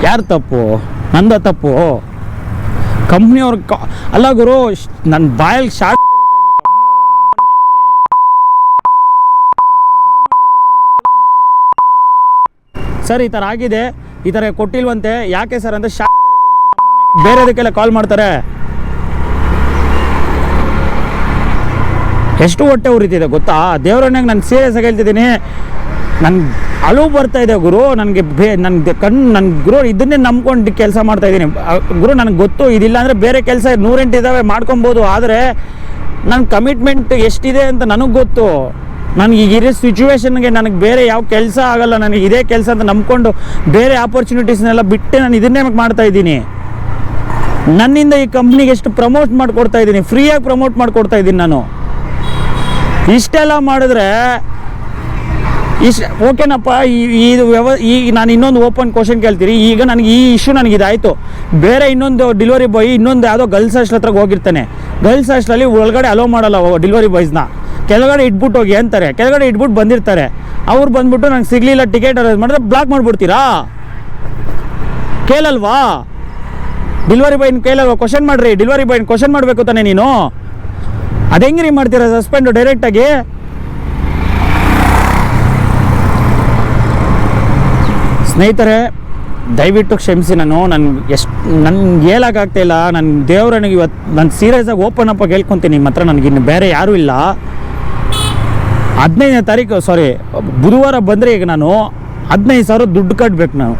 ಯಾರು ತಪ್ಪು? ನಂದ ತಪ್ಪು? ಕಂಪ್ನಿಯವ್ರ ಅಲ್ಲ ಗುರು ನನ್ನ ಬಾಯಲ್ಲಿ ಶಾರ್ಟ್ ಸರ್, ಈ ಥರ ಆಗಿದೆ. ಈ ಥರ ಕೊಟ್ಟಿಲ್ವಂತೆ. ಯಾಕೆ ಸರ್ ಅಂತ ಶಾ ಬೇರೆದಕ್ಕೆಲ್ಲ ಕಾಲ್ ಮಾಡ್ತಾರೆ. ಎಷ್ಟು ಹೊಟ್ಟೆ ಉರಿತಿದೆ ಗೊತ್ತಾ? ದೇವರನ್ನಾಗ ನಾನು ಸೀರಿಯಸ್ ಆಗಿ ಹೇಳ್ತಿದ್ದೀನಿ. ನನ್ಗೆ ಅಳು ಬರ್ತಾ ಇದೆ ಗುರು, ನನಗೆ ಬೇ, ನನಗೆ ಕಣ್ಣು ನನ್ನ ಗುರು ಇದನ್ನೇ ನಂಬ್ಕೊಂಡು ಕೆಲಸ ಮಾಡ್ತಾ ಇದ್ದೀನಿ. ಗುರು ನನಗೆ ಗೊತ್ತು, ಇದಿಲ್ಲ ಅಂದರೆ ಬೇರೆ ಕೆಲಸ ನೂರೆಂಟು ಇದ್ದಾವೆ ಮಾಡ್ಕೊಬೋದು, ಆದರೆ ನನ್ನ ಕಮಿಟ್ಮೆಂಟ್ ಎಷ್ಟಿದೆ ಅಂತ ನನಗೆ ಗೊತ್ತು. ನನಗೆ ಇರೋ ಸಿಚುವೇಶನ್ಗೆ ನನಗೆ ಬೇರೆ ಯಾವ ಕೆಲಸ ಆಗಲ್ಲ, ನನಗೆ ಇದೇ ಕೆಲಸ ಅಂತ ನಂಬ್ಕೊಂಡು ಬೇರೆ ಆಪರ್ಚುನಿಟೀಸ್ನೆಲ್ಲ ಬಿಟ್ಟು ನಾನು ಇದನ್ನೇ ಮಾಡ್ತಾ ಇದ್ದೀನಿ. ನನ್ನಿಂದ ಈ ಕಂಪ್ನಿಗೆ ಎಷ್ಟು ಪ್ರಮೋಟ್ ಮಾಡಿಕೊಡ್ತಾ ಇದ್ದೀನಿ ಫ್ರೀಯಾಗಿ ಪ್ರಮೋಟ್ ಮಾಡಿಕೊಡ್ತಾ ಇದ್ದೀನಿ ನಾನು. ಇಷ್ಟೆಲ್ಲ ಮಾಡಿದ್ರೆ ಇಷ್ಟು ಓಕೆನಪ್ಪ, ಈ, ಇದು ವ್ಯವ ಈಗ ನಾನು ಇನ್ನೊಂದು ಓಪನ್ ಕ್ವಶನ್ ಕೇಳ್ತೀರಿ ಈಗ ನನಗೆ ಈ ಇಶ್ಯೂ ನನಗೆ ಇದಾಯಿತು ಬೇರೆ ಇನ್ನೊಂದು ಡೆಲಿವರಿ ಬಾಯ್ ಇನ್ನೊಂದು ಯಾವುದೋ ಗರ್ಲ್ಸ್ ಹಾಸ್ಟೆಲ್ ಹತ್ರ ಹೋಗಿರ್ತಾನೆ. ಗರ್ಲ್ಸ್ ಹಾಸ್ಟೆಲಲ್ಲಿ ಒಳಗಡೆ ಅಲೋ ಮಾಡಲ್ಲ ಡೆಲಿವರಿ ಬಾಯ್ಸ್ನ ಕೆಳಗಡೆ ಇಟ್ಬಿಟ್ಟು ಹೋಗಿ ಅಂತಾರೆ. ಕೆಳಗಡೆ ಇಟ್ಬಿಟ್ಟು ಬಂದಿರ್ತಾರೆ. ಅವ್ರು ಬಂದ್ಬಿಟ್ಟು ನಂಗೆ ಸಿಗಲಿಲ್ಲ ಟಿಕೆಟ್ ಅರೇಂಜ್ ಮಾಡಿದ್ರೆ ಬ್ಲಾಕ್ ಮಾಡಿಬಿಡ್ತೀರಾ? ಕೇಳಲ್ವಾ? ಡೆಲಿವರಿ ಬಾಯ್ ಕೇಳಲ್ವಾ ಕ್ವಶನ್ ಮಾಡ್ರಿ. ಡೆಲಿವರಿ ಬಾಯ್ ಕ್ವಶನ್ ಮಾಡಬೇಕು ತಾನೆ ನೀನು? ಅದು ಹೆಂಗ್ರಿ ಮಾಡ್ತೀರಾ ಸಸ್ಪೆಂಡು ಡೈರೆಕ್ಟಾಗಿ ಸ್ನೇಹಿತರೆ, ದಯವಿಟ್ಟು ಕ್ಷಮಿಸಿ ನಾನು ನಾನು ಎಷ್ಟು ನನ್ಗೆ ಹೇಳೋಕ್ಕಾಗ್ತಾಯಿಲ್ಲ ನನ್ನ ದೇವ್ರನಿಗೆ ಇವತ್ತು ನಾನು ಸೀರಿಯಸ್ಸಾಗಿ ಓಪನ್ ಅಪ್ಪ ಆಗಿ ಹೇಳ್ಕೊತೀನಿ. ನಿಮ್ಮ ಹತ್ರ ನನಗಿನ್ನು ಬೇರೆ ಯಾರೂ ಇಲ್ಲ. ಹದಿನೈದನೇ ತಾರೀಕು ಸಾರಿ ಬುಧವಾರ ಬಂದರೆ ಈಗ ನಾನು ಹದಿನೈದು ಸಾವಿರ ದುಡ್ಡು ಕಟ್ಟಬೇಕು ನಾನು.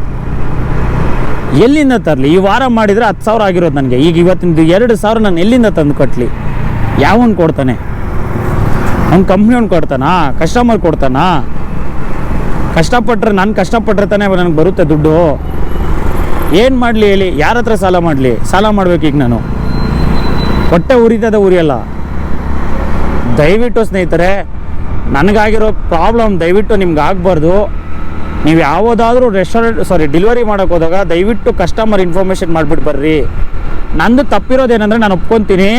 ಎಲ್ಲಿಂದ ತರಲಿ? ಈ ವಾರ ಮಾಡಿದರೆ ಹತ್ತು ಸಾವಿರ ಆಗಿರೋದು ನನಗೆ. ಈಗ ಇವತ್ತಿಂದು ಎರಡು ಸಾವಿರ ನಾನು ಎಲ್ಲಿಂದ ತಂದು ಕಟ್ಟಲಿ ಯಾವನ್ ಕೊಡ್ತಾನೆ? ಅವ್ನ ಕಂಪ್ನಿಯವ್ನು ಕೊಡ್ತಾನಾ? ಕಸ್ಟಮರ್ ಕೊಡ್ತಾನಾ? ಕಷ್ಟಪಟ್ಟರೆ ನಾನು ಕಷ್ಟಪಟ್ಟರೆ ತಾನೇ ನನಗೆ ಬರುತ್ತೆ ದುಡ್ಡು. ಏನು ಮಾಡಲಿ ಹೇಳಿ? ಯಾರ ಹತ್ರ ಸಾಲ ಮಾಡಲಿ? ಸಾಲ ಮಾಡಬೇಕು ಈಗ ನಾನು. ಹೊಟ್ಟೆ ಉರಿತದ ಉರಿಯಲ್ಲ. ದಯವಿಟ್ಟು ಸ್ನೇಹಿತರೆ, ನನಗಾಗಿರೋ ಪ್ರಾಬ್ಲಮ್ ದಯವಿಟ್ಟು ನಿಮ್ಗೆ ಆಗಬಾರ್ದು. ನೀವು ಯಾವುದಾದ್ರೂ ರೆಸ್ಟೋರೆಂಟ್ ಸಾರಿ ಡೆಲಿವರಿ ಮಾಡೋಕೆ ಹೋದಾಗ ದಯವಿಟ್ಟು ಕಸ್ಟಮರ್ ಇನ್ಫಾರ್ಮೇಷನ್ ಮಾಡಿಬಿಟ್ಟು ಬರ್ರಿ. ನಂದು ತಪ್ಪಿರೋದೇನೆಂದರೆ ನಾನು ಒಪ್ಕೊತೀನಿ.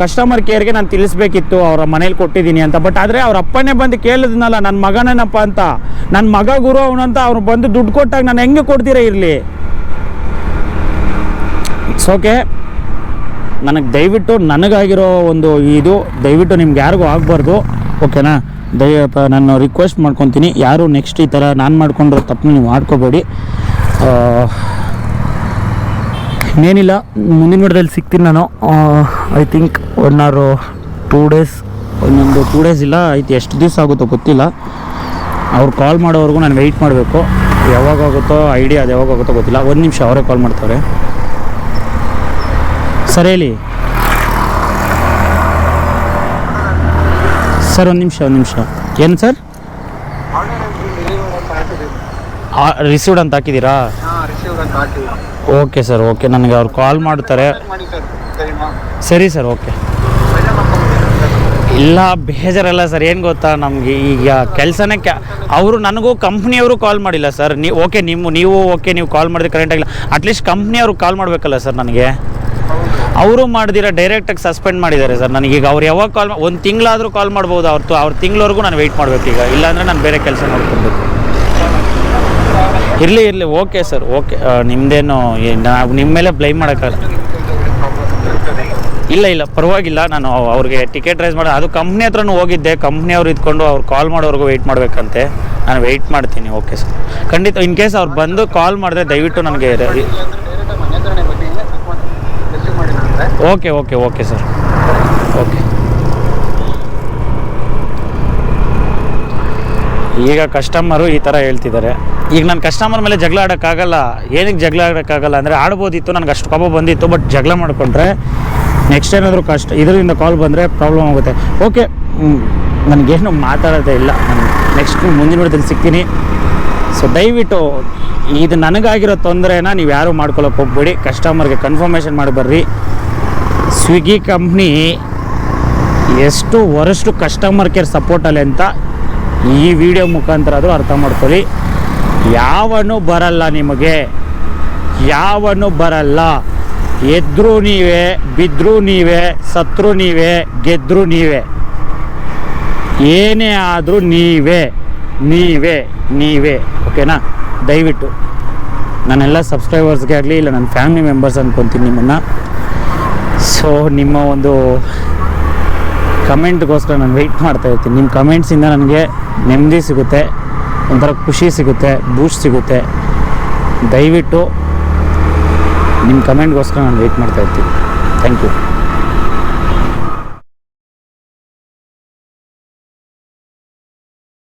ಕಸ್ಟಮರ್ ಕೇರ್ಗೆ ನಾನು ತಿಳಿಸ್ಬೇಕಿತ್ತು, ಅವರ ಮನೇಲಿ ಕೊಟ್ಟಿದ್ದೀನಿ ಅಂತ. ಬಟ್ ಆದರೆ ಅವ್ರ ಅಪ್ಪನೇ ಬಂದು ಕೇಳಿದ್ನಲ್ಲ ನನ್ನ ಮಗನೇನಪ್ಪ ಅಂತ. ನನ್ನ ಮಗ ಗುರು ಅವನಂತ ಅವ್ರು ಬಂದು ದುಡ್ಡು ಕೊಟ್ಟಾಗ ನಾನು ಹೆಂಗೆ ಕೊಡ್ತೀರಾ ಇರಲಿ? ಇಟ್ಸ್ ಓಕೆ ನನಗೆ ದಯವಿಟ್ಟು ನನಗಾಗಿರೋ ಒಂದು ಇದು, ದಯವಿಟ್ಟು ನಿಮ್ಗೆ ಯಾರಿಗೂ ಆಗಬಾರ್ದು. ಓಕೆನಾ ದಯ ನಾನು ರಿಕ್ವೆಸ್ಟ್ ಮಾಡ್ಕೊತೀನಿ. ಯಾರು ನೆಕ್ಸ್ಟ್ ಈ ಥರ ನಾನು ಮಾಡ್ಕೊಂಡಿರೋ ತಪ್ಪು ನೀವು ಮಾಡ್ಕೋಬೇಡಿ ಇನ್ನೇನಿಲ್ಲ, ಮುಂದಿನ ವಾರದಲ್ಲಿ ಸಿಗ್ತೀನಿ ನಾನು. I think one or two days ಇನ್ನೊಂದು ಟೂ ಡೇಸ್ ಇಲ್ಲ, ಆಯ್ತು, ಎಷ್ಟು ದಿವಸ ಆಗುತ್ತೋ ಗೊತ್ತಿಲ್ಲ. ಅವ್ರು ಕಾಲ್ ಮಾಡೋವರೆಗೂ ನಾನು ವೆಯ್ಟ್ ಮಾಡಬೇಕು. ಯಾವಾಗ ಆಗುತ್ತೋ ಐಡಿಯಾ ಅದು ಯಾವಾಗ ಆಗುತ್ತೋ ಗೊತ್ತಿಲ್ಲ. ಒಂದು ನಿಮಿಷ ಅವರೇ ಕಾಲ್ ಮಾಡ್ತಾರೆ. ಸರಿ ಹೇಳಿ. ಸರ್, ಒಂದು ನಿಮಿಷ ಒಂದು ನಿಮಿಷ. ಏನು ಸರ್? ರಿಸೀವ್ಡ್ ಅಂತ ಹಾಕಿದ್ದೀರಾ? ಓಕೆ ಸರ್ ಓಕೆ ನನಗೆ ಅವ್ರು ಕಾಲ್ ಮಾಡ್ತಾರೆ. ಮಾಡಿ ಸರ್ ಸರಿ ಓಕೆ ಇಲ್ಲ, ಬೇಜಾರಲ್ಲ ಸರ್ ಏನು ಗೊತ್ತಾ? ನಮಗೆ ಈಗ ಕೆಲಸನೇ ಕ್ಯಾ ಅವರು ನನಗೂ ಕಂಪ್ನಿಯವರು ಕಾಲ್ ಮಾಡಿಲ್ಲ ಸರ್ ನೀವು ಓಕೆ ನಿಮ್ಮ ನೀವು ಓಕೆ ನೀವು ಕಾಲ್ ಮಾಡಿದ್ರೆ ಕರೆಂಟ್ ಆಗಿಲ್ಲ. ಅಟ್ಲೀಸ್ಟ್ ಕಂಪ್ನಿಯವರು ಕಾಲ್ ಮಾಡಬೇಕಲ್ಲ ಸರ್ ನನಗೆ. ಅವರು ಮಾಡ್ದಿರ ಡೈರೆಕ್ಟಾಗಿ ಸಸ್ಪೆಂಡ್ ಮಾಡಿದ್ದಾರೆ ಸರ್. ನನಗೆ ಈಗ ಅವ್ರು ಯಾವಾಗ ಕಾಲ್ ಒಂದು ತಿಂಗಳಾದರೂ ಕಾಲ್ ಮಾಡ್ಬೋದು ಅವ್ರದ್ದು ಅವ್ರ ತಿಂಗಳವರೆಗೂ ನಾನು ವೆಯ್ಟ್ ಮಾಡಬೇಕು ಈಗ. ಇಲ್ಲಾಂದರೆ ನಾನು ಬೇರೆ ಕೆಲಸ ನೋಡ್ಕೊಬೇಕು. ಇರಲಿ ಇರಲಿ. ಓಕೆ ಸರ್ ಓಕೆ ನಿಮ್ಮದೇನು ನಾವು ನಿಮ್ಮ ಮೇಲೆ ಬ್ಲೈಮ್ ಮಾಡೋಕ್ಕಲ್ಲ ಇಲ್ಲ ಇಲ್ಲ. ಪರವಾಗಿಲ್ಲ. ನಾನು ಅವ್ರಿಗೆ ಟಿಕೆಟ್ ರೈಸ್ ಮಾಡಿ ಅದು ಕಂಪ್ನಿ ಹತ್ರನೂ ಹೋಗಿದ್ದೆ. ಕಂಪ್ನಿ ಅವ್ರು ಇದ್ಕೊಂಡು ಅವ್ರು ಕಾಲ್ ಮಾಡೋವರೆಗೂ ವೆಯ್ಟ್ ಮಾಡಬೇಕಂತೆ. ನಾನು ವೆಯ್ಟ್ ಮಾಡ್ತೀನಿ. ಓಕೆ ಸರ್ ಖಂಡಿತ ಇನ್ ಕೇಸ್ ಅವ್ರು ಬಂದು ಕಾಲ್ ಮಾಡಿದ್ರೆ ದಯವಿಟ್ಟು ನನಗೆ okay okay okay sir. Okay. ಈಗ ಕಸ್ಟಮರು ಈ ಥರ ಹೇಳ್ತಿದ್ದಾರೆ. ಈಗ ನಾನು ಕಸ್ಟಮರ್ ಮೇಲೆ ಜಗಳ ಆಡೋಕ್ಕಾಗಲ್ಲ. ಏನಕ್ಕೆ ಜಗಳ ಆಡೋಕ್ಕಾಗಲ್ಲ ಅಂದರೆ ಆಡ್ಬೋದಿತ್ತು, ನನಗೆ ಅಷ್ಟು ಕೋಪ ಬಂದಿತ್ತು ಬಟ್ ಜಗಳ ಮಾಡಿಕೊಂಡ್ರೆ ನೆಕ್ಸ್ಟ್ ಏನಾದರೂ ಕಷ್ಟ, ಇದರಿಂದ ಕಾಲ್ ಬಂದರೆ ಪ್ರಾಬ್ಲಮ್ ಆಗುತ್ತೆ. ಓಕೆ ನನಗೇನು ಮಾತಾಡೋದೇ ಇಲ್ಲ. ನೆಕ್ಸ್ಟ್ ಮುಂದಿನ ವಿಡಿಯೋದಲ್ಲಿ ಸಿಗ್ತೀನಿ. ಸೊ ದಯವಿಟ್ಟು ಇದು ನನಗಾಗಿರೋ ತೊಂದರೆನ ನೀವು ಯಾರೂ ಮಾಡ್ಕೊಳಕ್ಕೆ ಹೋಗ್ಬೇಡಿ. ಕಸ್ಟಮರ್ಗೆ ಕನ್ಫರ್ಮೇಷನ್ ಮಾಡಿ ಬರ್ರಿ. ಸ್ವಿಗ್ಗಿ ಕಂಪ್ನಿ ಎಷ್ಟು ವರಷ್ಟು ಕಸ್ಟಮರ್ ಕೇರ್ ಸಪೋರ್ಟಲ್ಲಿ ಅಂತ ಈ ವಿಡಿಯೋ ಮುಖಾಂತರ ಆದರೂ ಅರ್ಥ ಮಾಡ್ಕೊಳ್ಳಿ. ಯಾವನು ಬರಲ್ಲ ನಿಮಗೆ. ಯಾವನು ಬರಲ್ಲ. ಎದ್ರೂ ನೀವೇ ಬಿದ್ದರೂ ನೀವೇ, ಸತ್ರು ನೀವೇ ಗೆದ್ದರೂ ನೀವೇ. ಏನೇ ಆದರೂ ನೀವೇ ನೀವೇ ನೀವೇ. ಓಕೆನಾ ದಯವಿಟ್ಟು ನನ್ನೆಲ್ಲ ಸಬ್ಸ್ಕ್ರೈಬರ್ಸ್ಗೆ ಆಗಲಿ ಇಲ್ಲ ನನ್ನ ಫ್ಯಾಮಿಲಿ ಮೆಂಬರ್ಸ್ ಅಂದ್ಕೊತೀನಿ ನಿಮ್ಮನ್ನು. ಸೊ ನಿಮ್ಮ ಒಂದು ಕಮೆಂಟ್ಗೋಸ್ಕರ ನಾನು ವೆಯ್ಟ್ ಮಾಡ್ತಾ ಇರ್ತೀನಿ. ನಿಮ್ಮ ಕಮೆಂಟ್ಸಿಂದ ನನಗೆ ನೆಮ್ಮದಿ ಸಿಗುತ್ತೆ, ಒಂಥರ ಖುಷಿ ಸಿಗುತ್ತೆ ಬೂಸ್ಟ್ ಸಿಗುತ್ತೆ. ದಯವಿಟ್ಟು ನಿಮ್ಮ ಕಮೆಂಟ್ಗೋಸ್ಕರ ನಾನು ವೆಯ್ಟ್ ಮಾಡ್ತಾ ಇರ್ತೀನಿ. Thank you